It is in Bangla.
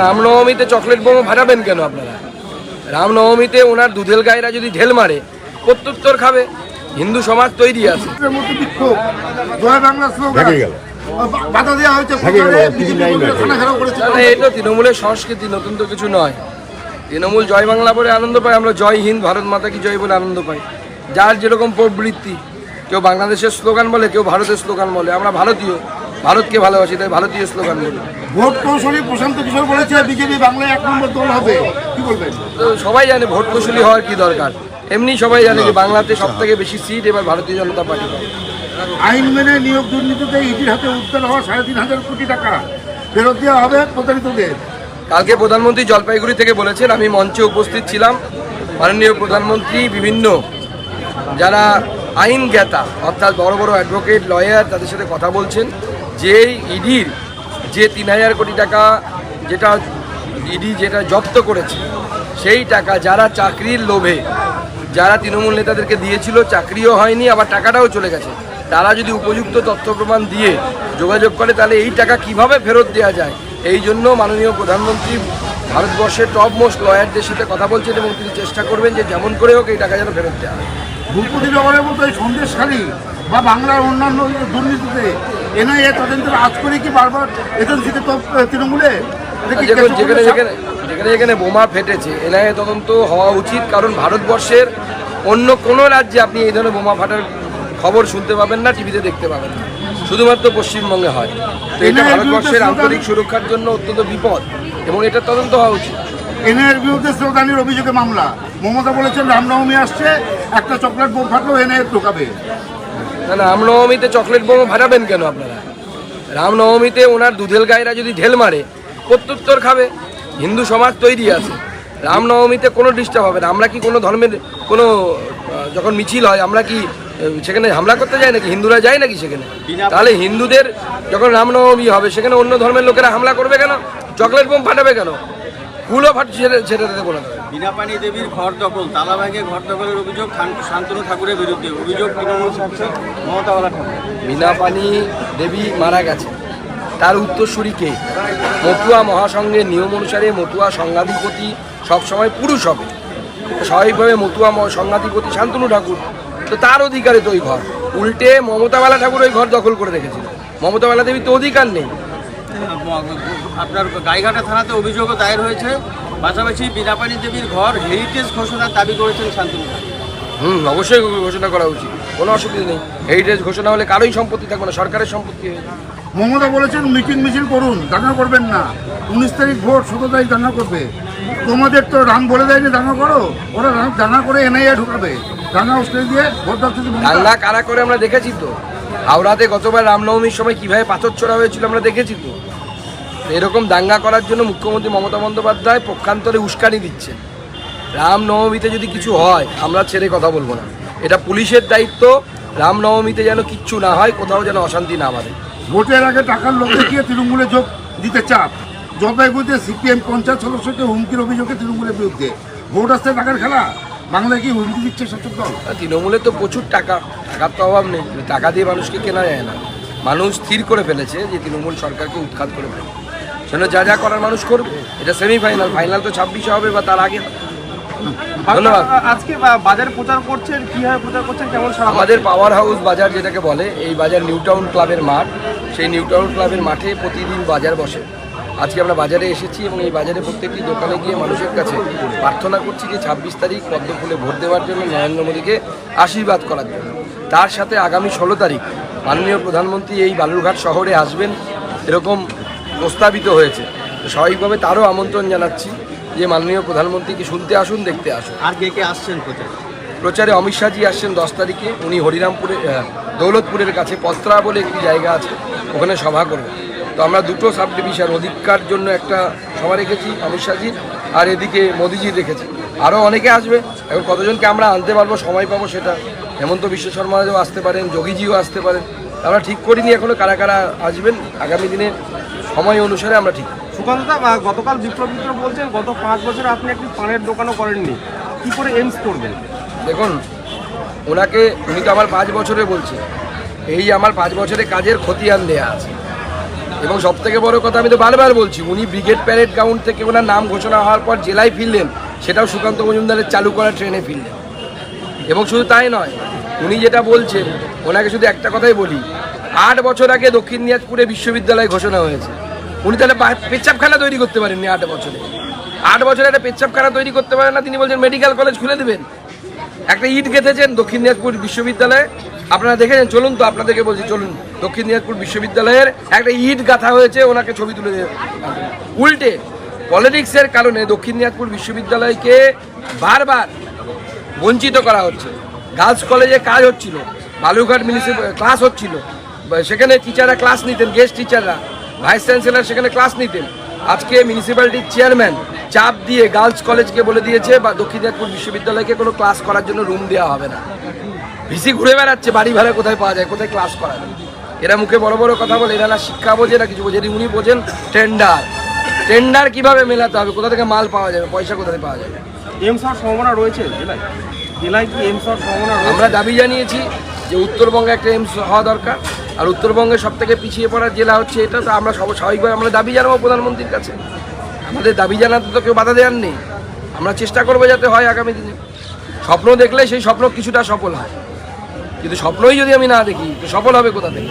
রামনবমীতে চকলেট বোমা ফাটাবেন কেন আপনারা? রামনবমীতে ওনার দুধেল গায়েরা যদি ঢেল মারে প্রত্যুত্তর খাবে হিন্দু সমাজ তৈরি আছে। তো তৃণমূলের সংস্কৃতি নতুন তো কিছু নয়। তৃণমূল জয় বাংলা বলে আনন্দ পায় আমরা জয় হিন্দ ভারত মাতা কি জয় বলে আনন্দ পাই। যার যেরকম প্রবৃত্তি কেউ বাংলাদেশের স্লোগান বলে কেউ ভারতের স্লোগান বলে আমরা ভারতীয়। ভারতকে ভালোবাসি তাই ভারতীয় স্লোগান বলি। ভোট কৌশলী প্রশান্ত কিশোর বলেছে বিজেপি বাংলায় এক নম্বর দল হবে। কি বলবেন? সবাই জানে ভোট কৌশলী হওয়ার কি দরকার। এমনি সবাই জানে যে বাংলাতে সব থেকে বেশি সিট এবার ভারতীয় জনতা পার্টি পাবে। আইন মেনে নিয়োগ দুর্নীতিতে ইডির হাতে উত্তর হওয়া সাড়ে তিন হাজার কোটি টাকা। ফেরত দেওয়া হবে প্রতারিতদের। কালকে প্রধানমন্ত্রী জলপাইগুড়ি থেকে বলেছেন আমি মঞ্চে উপস্থিত ছিলাম। মাননীয় প্রধানমন্ত্রী বিভিন্ন যারা আইন জ্ঞাতা অর্থাৎ বড় বড় অ্যাডভোকেট লয়ার তাদের সাথে কথা বলছেন। যে ইডির যে তিন হাজার কোটি টাকা যেটা ইডি যেটা জব্দ করেছে, সেই টাকা যারা চাকরির লোভে, যারা তৃণমূল নেতাদেরকে দিয়েছিল, চাকরিও হয়নি, আবার টাকাটাও চলে গেছে। তারা যদি উপযুক্ত তথ্য প্রমাণ দিয়ে যোগাযোগ করে, তাহলে এই টাকা কীভাবে ফেরত দেওয়া যায়? এই জন্য মাননীয় প্রধানমন্ত্রী ভারতবর্ষের টপ মোস্ট লয়ারদের সাথে কথা বলছেন এবং তিনি চেষ্টা করবেন যে যেমন করে হোক এই টাকা যেন ফেরত দেওয়া হয়। ভূপতি নগরের মতো এই সন্দেশখালী বা বাংলার অন্যান্য দুর্নীতিতে এনআইএ তদন্তের আজ করে কি বারবার এজেন্সিকে তো তৃণমূলে? যেখানে যেখানে বোমা ফেটেছে এনআইএ তদন্ত হওয়া উচিত কারণ ভারতবর্ষের অন্য কোনো রাজ্যে আপনি এই ধরনের বোমা ফাটার খবর শুনতে পাবেন না টিভিতে দেখতে পাবেন না। শুধুমাত্র পশ্চিমবঙ্গে হয়। তো এটা ভারতবর্ষের আন্তরিক সুরক্ষার জন্য অত্যন্ত বিপদ এবং এটা তদন্ত হওয়া উচিত। এনআইএর বিরুদ্ধে স্লোগানের অভিযোগে মামলা। মমতা বলেছেন রামনবমী আসছে একটা চকলেট বোম ফাটলেও এনআইএ ঢোকাবে। না না, রামনবমীতে চকলেট বোমা ফাটাবেন কেন আপনারা? রামনবমীতে ওনার দুধেল গায়েরা যদি ঢেল মারে, প্রত্যুত্তর খাবে, হিন্দু সমাজ তৈরি আছে। রামনবমীতে কোনো ডিস্টার্ব হবে না। আমরা কি কোনো ধর্মের, কোনো যখন মিছিল হয়, আমরা কি সেখানে হামলা করতে যাই নাকি? হিন্দুরা যায় নাকি সেখানে? তাহলে হিন্দুদের যখন রামনবমী হবে, সেখানে অন্য ধর্মের লোকেরা হামলা করবে কেন? চকলেট বোম ফাটাবে কেন? ফুলও ফাট ছেড়ে ছেড়ে দেবো না বিনাপানি দেবীর ঘর দখল তালা ভেঙে ঘর দখলের অভিযোগ শান- শান্তনু ঠাকুরের বিরুদ্ধে অভিযোগ তৃণমূল সাংসদ মমতা বালা ঠাকুর বিনাপানি দেবী মারা গেছে। তার উত্তরসূরি কে? মতুয়া মহাসংঘের নিয়ম অনুসারে মতুয়া সংঘাধিপতি সবসময় পুরুষ হবে। স্বাভাবিকভাবে মতুয়া সংঘাধিপতি শান্তনু ঠাকুর তো তার অধিকারে তো ওই ঘর। উল্টে মমতাবালা ঠাকুর ওই ঘর দখল করে রেখেছিল। মমতাবালা দেবী তো অধিকার নেই। আপনার গাইঘাটা থানাতে অভিযোগও দায়ের হয়েছে। পাশাপাশি বিনাপানি দেবীর ঘর হেরিটেজ ঘোষণার দাবি করেছেন শান্তনু হুম অবশ্যই ঘোষণা করা উচিত। কোনো অসুবিধা নেই। হেরিটেজ ঘোষণা হলে কারোই সম্পত্তি থাকবে না সরকারের সম্পত্তি হয়ে মমতা বলেছেন মিটিং মিছিল করুন দাঙ্গা করবেন না। উনিশ তারিখ ভোট সতেরো তারিখ দাঙ্গা করবে। তোমাদের তো রাম বলে দেয়নি দাঙ্গা করো ওরা দাঙ্গা করে এনআইএ ঢুকাবে। দাঙ্গা উস্কে দিয়ে ভোট দাচ্ছে দাঙ্গা কারা করে আমরা দেখেছি তো। হাওড়াতে গতবার রামনবমীর সময় কীভাবে পাথর ছোড়া হয়েছিল আমরা দেখেছি তো। এরকম দাঙ্গা করার জন্য মুখ্যমন্ত্রী মমতা বন্দ্যোপাধ্যায় পক্ষান্তরে উস্কানি দিচ্ছে রামনবমীতে যদি কিছু হয় আমরা ছেড়ে কথা বলব না। এটা পুলিশের দায়িত্ব রামনবমীতে যেন কিচ্ছু না হয় কোথাও যেন অশান্তি না বাড়ে। ভোটের আগে টাকার লোক দেখিয়ে তৃণমূলে যোগ দিতে চাপ। জলপাইগুড়িতে সিপিএম পঞ্চায়েত সদস্যকে হুমকির অভিযোগে তৃণমূলের বিরুদ্ধে। ভোট আসতে টাকার খেলা। বাংলায় কি হুমকি দিচ্ছে শাসক দল? আর তৃণমূলের তো প্রচুর টাকা টাকার তো অভাব নেই টাকা দিয়ে মানুষকে কেনা যায় না। মানুষ স্থির করে ফেলেছে যে তৃণমূল সরকারকে উৎখাত করে ফেলে সেজন্য যা যা করার মানুষ করবে এটা সেমিফাইনাল ফাইনাল তো ছাব্বিশে হবে বা তার আগে। ধন্যবাদ। আজকে বা- প্রচার করছেন কীভাবে প্রচার করছেন কেমন আমাদের পাওয়ার হাউস বাজার যেটাকে বলে এই বাজার নিউ টাউন ক্লাবের মাঠ। সেই নিউ টাউন ক্লাবের মাঠে প্রতিদিন বাজার বসে। আজকে আমরা বাজারে এসেছি এবং এই বাজারে প্রত্যেকটি দোকানে গিয়ে মানুষের কাছে প্রার্থনা করছি যে ছাব্বিশ তারিখ পদ্ম ফুলে ভোট দেওয়ার জন্য নরেন্দ্র মোদীকে আশীর্বাদ করার জন্য। তার সাথে আগামী ষোলো তারিখ মাননীয় প্রধানমন্ত্রী এই বালুরঘাট শহরে আসবেন এরকম প্রস্তাবিত হয়েছে। স্বাভাবিকভাবে তারও আমন্ত্রণ জানাচ্ছি যে মাননীয় প্রধানমন্ত্রীকে শুনতে আসুন দেখতে আসুন। আর কে কে আসছেন প্রচার? প্রচারে অমিত শাহজি আসছেন দশ তারিখে উনি হরিরামপুরে দৌলতপুরের কাছে পত্রা বলে একটি জায়গা আছে ওখানে সভা করবেন। তো আমরা দুটো সাব ডিভিশন অধিকার জন্য একটা সভা রেখেছি অমিত শাহজির আর এদিকে মোদিজির রেখেছি আরও অনেকে আসবে এখন কতজনকে আমরা আনতে পারব সময় পাবো সেটা হেমন্ত বিশ্ব শর্মাও আসতে পারেন যোগীজিও আসতে পারেন। আমরা ঠিক করিনি এখনও কারা কারা আসবেন। আগামী দিনে সময় অনুসারে আমরা ঠিক করব। সুকান্ত দা গতকাল বিপ্লব মিত্র বলছেন গত পাঁচ বছরে আপনি একটি পানের দোকানও করেননি। কি করে এমস করবেন? দেখুন ওনাকে উনি তো আমার পাঁচ বছরে বলছে এই আমার পাঁচ বছরে কাজের খতিয়ান দেয়া আছে। এবং সব থেকে বড় কথা আমি তো বারবার বলছি উনি ব্রিগেড প্যারেড গ্রাউন্ড থেকে ওনার নাম ঘোষণা হওয়ার পর জেলায় ফিরলেন সেটাও সুকান্ত মজুমদারের চালু করা ট্রেনে ফিরলেন। এবং শুধু তাই নয় উনি যেটা বলছেন, ওনাকে শুধু একটা কথাই বলি, আট বছর আগে দক্ষিণ দিনাজপুরে বিশ্ববিদ্যালয় ঘোষণা হয়েছে। উনি তাহলে পেচ্ছাপখানা তৈরি করতে পারেননি আট বছরে। আট বছরে একটা পেচ্ছাপখানা তৈরি করতে পারেন না, তিনি বলছেন মেডিকেল কলেজ খুলে দেবেন। একটা ইট গেঁথেছেন দক্ষিণ দিনাজপুর বিশ্ববিদ্যালয়ে। আপনারা দেখেছেন চলুন তো আপনাদেরকে বলছি, চলুন। দক্ষিণ দিনাজপুর বিশ্ববিদ্যালয়ের একটা ইট গাঁথা হয়েছে, ওনাকে ছবি তুলে দেবে উল্টে পলিটিক্সের কারণে দক্ষিণ দিনাজপুর বিশ্ববিদ্যালয়কে বারবার বঞ্চিত করা হচ্ছে। গার্লস কলেজে কাজ হচ্ছিল, বালুরঘাট মিউনিসিপাল ক্লাস হচ্ছিল। সেখানে টিচাররা ক্লাস নিতেন গেস্ট টিচাররা ভাইস চ্যান্সেলর সেখানে ক্লাস নিতেন। আজকে মিউনিসিপ্যালিটির চেয়ারম্যান চাপ দিয়ে গার্লস কলেজকে বলে দিয়েছে, বা দক্ষিণ দিনাজপুর বিশ্ববিদ্যালয়কে কোনো ক্লাস করার জন্য রুম দেওয়া হবে না। ভিসি ঘুরে বেড়াচ্ছে, বাড়ি ভাড়া কোথায় পাওয়া যায়, কোথায় ক্লাস করা যায়? এরা মুখে বড় বড় কথা বলে, এরা না শিক্ষা বোঝে, না কিছু বোঝে উনি বোঝেন টেন্ডার টেন্ডার কীভাবে মেলাতে হবে? কোথা থেকে মাল পাওয়া যাবে? পয়সা কোথা থেকে পাওয়া যাবে? হওয়ার সম্ভাবনা রয়েছে জেলায় কি আমরা দাবি জানিয়েছি যে উত্তরবঙ্গে একটা এইমস হওয়া দরকার, আর উত্তরবঙ্গে সব থেকে পিছিয়ে পড়া জেলা হচ্ছে এটা, তো আমরা সব স্বাভাবিকভাবে আমরা দাবি জানাব প্রধানমন্ত্রীর কাছে। আমাদের দাবি জানাতে তো কেউ বাধা দেওয়ার নেই। আমরা চেষ্টা করব যাতে হয় আগামী দিনে। স্বপ্ন দেখলে সেই স্বপ্ন কিছুটা সফল হয়। কিন্তু স্বপ্নই যদি আমি না দেখি, তো সফল হবে কোথা থেকে?